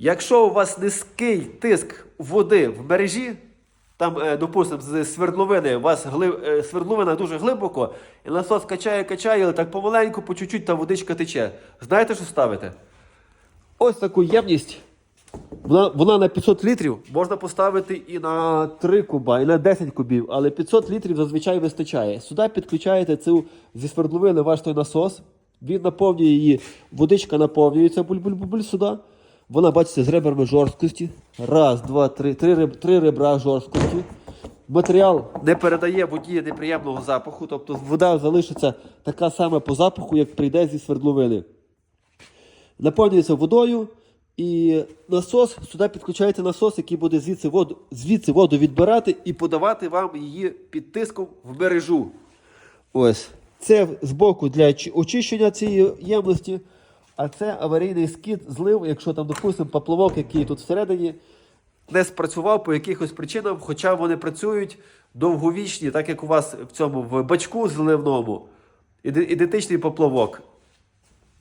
Якщо у вас низький тиск води в мережі, там, е, допустимо, з свердловини, у вас глиб, е, свердловина дуже глибоко, і насос качає, качає, але так помаленьку, по чуть-чуть та водичка тече. Знаєте, що ставити? Ось таку ємність. Вона, вона на 500 літрів можна поставити і на 3 куба, і на 10 кубів, але 500 літрів зазвичай вистачає. Сюди підключаєте цю зі свердловини ваш той насос, він наповнює її, водичка наповнюється буль-буль-буль сюди. Вона, бачите, з ребрами жорсткості. Раз, два, три, три, три ребра жорсткості. Матеріал не передає воді неприємного запаху, тобто вода залишиться така сама по запаху, як прийде зі свердловини наповнюється водою, і насос, сюди підключаєте насос, який буде звідси воду, звідси воду відбирати і подавати вам її під тиском в мережу. Ось. Це збоку для очищення цієї ємності, а це аварійний скид, злив, якщо там, допустимо, поплавок, який тут всередині, не спрацював по якихось причинам, хоча вони працюють довговічні, так як у вас в цьому в бачку зливному, ідентичний поплавок.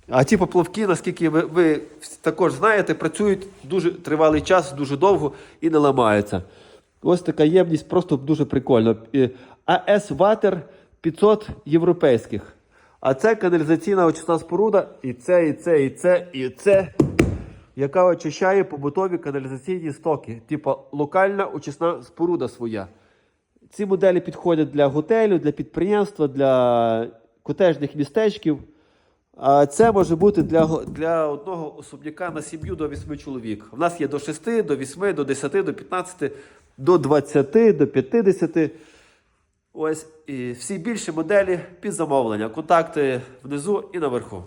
А ті поплавки, наскільки ви, ви також знаєте, працюють дуже тривалий час, дуже довго і не ламаються. Ось така ємність, просто дуже прикольно. АС Ватер 500 європейських. А це каналізаційна очисна споруда, і це, і це, і це, і це, яка очищає побутові каналізаційні стоки. Типа локальна очисна споруда своя. Ці моделі підходять для готелю, для підприємства, для котежних містечків. А це може бути для, для одного особняка на сім'ю до 8 чоловік. У нас є до 6, до 8, до 10, до 15, до 20, до 50. Ось і всі більші моделі під замовлення. Контакти внизу і наверху.